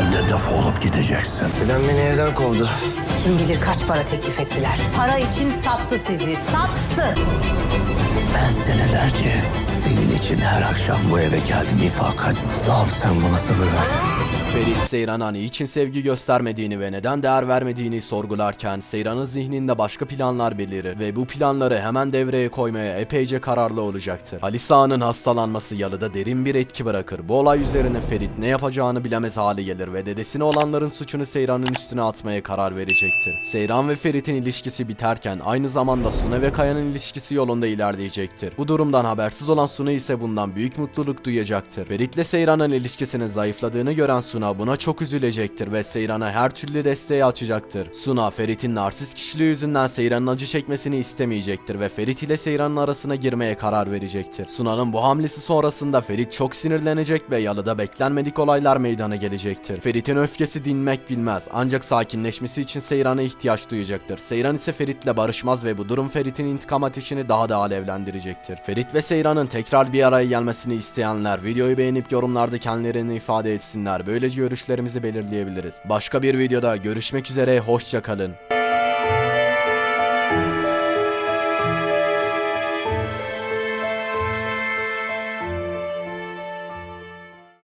Sen de defolup gideceksin. Dedem beni evden kovdu. Kim bilir kaç para teklif ettiler. Para için sattı sizi, sattı. Ben senelerce senin için her akşam bu eve geldim fakat zav sen bana sabır ver. Ferit Seyran'a niçin sevgi göstermediğini ve neden değer vermediğini sorgularken Seyran'ın zihninde başka planlar belirir ve bu planları hemen devreye koymaya epeyce kararlı olacaktır. Halis Ağa'nın hastalanması yalıda derin bir etki bırakır. Bu olay üzerine Ferit ne yapacağını bilemez hale gelir ve dedesine olanların suçunu Seyran'ın üstüne atmaya karar verecektir. Seyran ve Ferit'in ilişkisi biterken aynı zamanda Suna ve Kaya'nın ilişkisi yolunda ilerleyecektir. Bu durumdan habersiz olan Suna ise bundan büyük mutluluk duyacaktır. Ferit'le Seyran'ın ilişkisinin zayıfladığını gören Suna buna çok üzülecektir ve Seyran'a her türlü desteği açacaktır. Suna, Ferit'in narsist kişiliği yüzünden Seyran'ın acı çekmesini istemeyecektir ve Ferit ile Seyran'ın arasına girmeye karar verecektir. Suna'nın bu hamlesi sonrasında Ferit çok sinirlenecek ve yalıda beklenmedik olaylar meydana gelecektir. Ferit'in öfkesi dinmek bilmez ancak sakinleşmesi için Seyran'a ihtiyaç duyacaktır. Seyran ise Ferit'le barışmaz ve bu durum Ferit'in intikam ateşini daha da alevlendirecektir. Ferit ve Seyran'ın tekrar bir araya gelmesini isteyenler videoyu beğenip yorumlarda kendilerini ifade etsinler. Böylece görüşlerimizi belirleyebiliriz. Başka bir videoda görüşmek üzere, hoşça kalın.